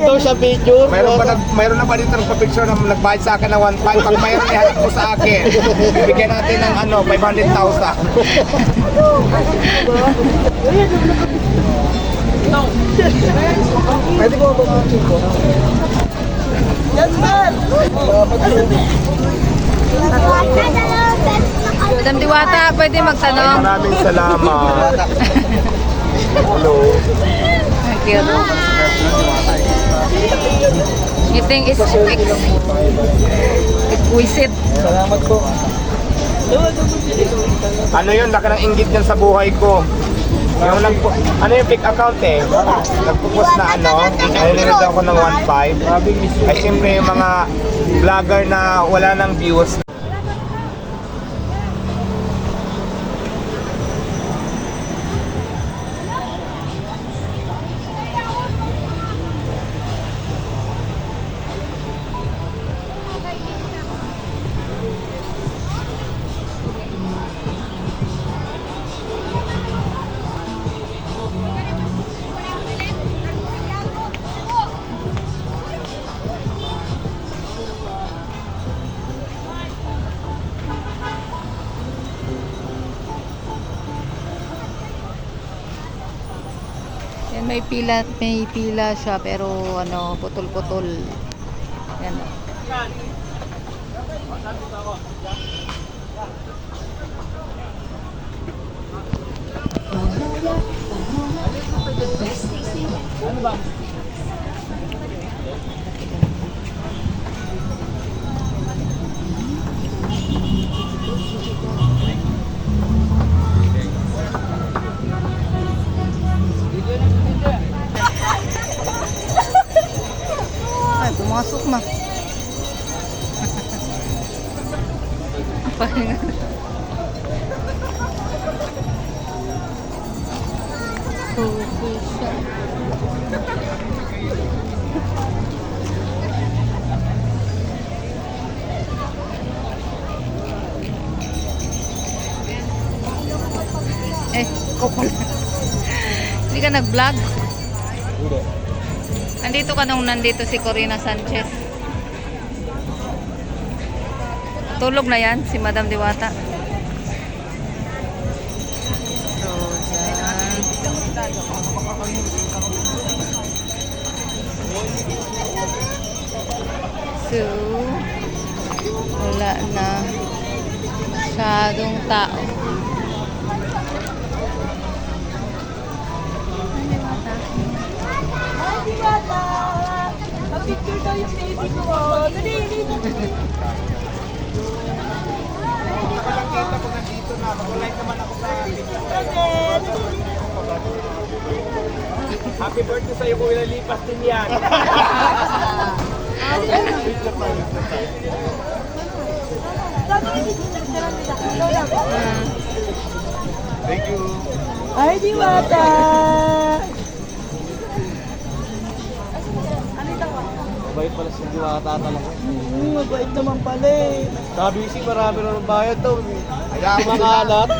1.5 daw sa picture. Mayroon ba nag, mayroon na ba dito nagpa-picture na nagbayad sa akin ng 1.5? Pag mayroon ihanap mo sa akin, bibigyan natin ng ano, 500,000. Pwede ko ba po? Madam Diwata, pwede magtanong. Maraming salamat. Hello. Thank you. Eating is ex- exquisite. Salamat po. Ano yun, laki ng inggit yan sa buhay ko. Yung nagpo, ano yung fake account eh? Nagpo-post na ano, nililid ako ng 1.5. Ay siyempre yung mga vlogger na wala ng views. May pila, may pila siya pero ano, putol-putol. Yan. Ay, Pahinga. Puso siya. Eh, ko pala. Hindi ka nag-vlog? Hindi. Nandito ka nung nandito si Corina Sanchez. Tulog na yan, si Madam Diwata. So, dyan. So, wala na masyadong tao. Daw yung baby ko. Dali, dali. Happy birthday sa'yo kung ilalipas din yan. Thank you. Ay, diwata! Mabait pala si Diwata talaga. Hmm, mabait naman pala eh. Sabi si marami na ng bayad daw. Hayaan mo Mga sila. alat.